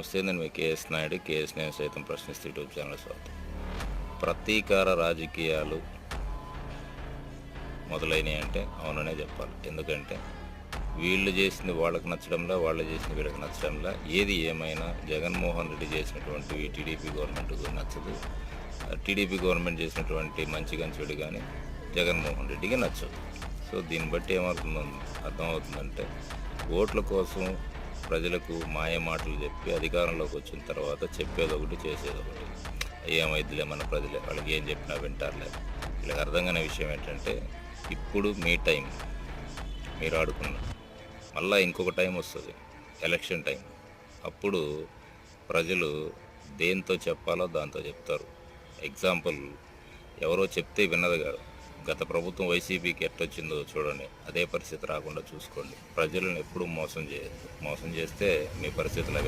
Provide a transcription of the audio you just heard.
నమస్తే నేను మీ KS Naidu KS నేను సైతం ప్రశ్నిస్తూ యూట్యూబ్ ఛానల్ స్వాగతం. ప్రతీకార రాజకీయాలు మొదలైనవి అంటే అవుననే చెప్పాలి. ఎందుకంటే వీళ్ళు చేసింది వాళ్ళకి నచ్చడంలా వాళ్ళు చేసింది వీళ్ళకి నచ్చడంలా ఏది ఏమైనా జగన్మోహన్ రెడ్డి చేసినటువంటి టీడీపీ గవర్నమెంట్కు నచ్చదు. టీడీపీ గవర్నమెంట్ చేసినటువంటి మంచి కానీ కానీ జగన్మోహన్ రెడ్డికి నచ్చదు. సో దీన్ని బట్టి ఏమవుతుందో అర్థమవుతుందంటే ఓట్ల కోసం ప్రజలకు మాయ మాటలు చెప్పి అధికారంలోకి వచ్చిన తర్వాత చెప్పేది ఒకటి చేసేది ఒకటి. ఏమైద్దిలే మన ప్రజలే వాళ్ళకి ఏం చెప్పినా వింటారులే. వీళ్ళకి అర్థం కాని విషయం ఏంటంటే ఇప్పుడు మీ టైం మీరు ఆడుకున్న మళ్ళీ ఇంకొక టైం వస్తుంది ఎలక్షన్ టైం. అప్పుడు ప్రజలు దేంతో చెప్పాలో దాంతో చెప్తారు. ఎగ్జాంపుల్ ఎవరో చెప్తే విన్నది కాదు. గత ప్రభుత్వం వైసీపీకి ఎట్టొచ్చిందో చూడండి. అదే పరిస్థితి రాకుండా చూసుకోండి. ప్రజలను ఎప్పుడూ మోసం చేయొద్దు మోసం చేస్తే మీ పరిస్థితులు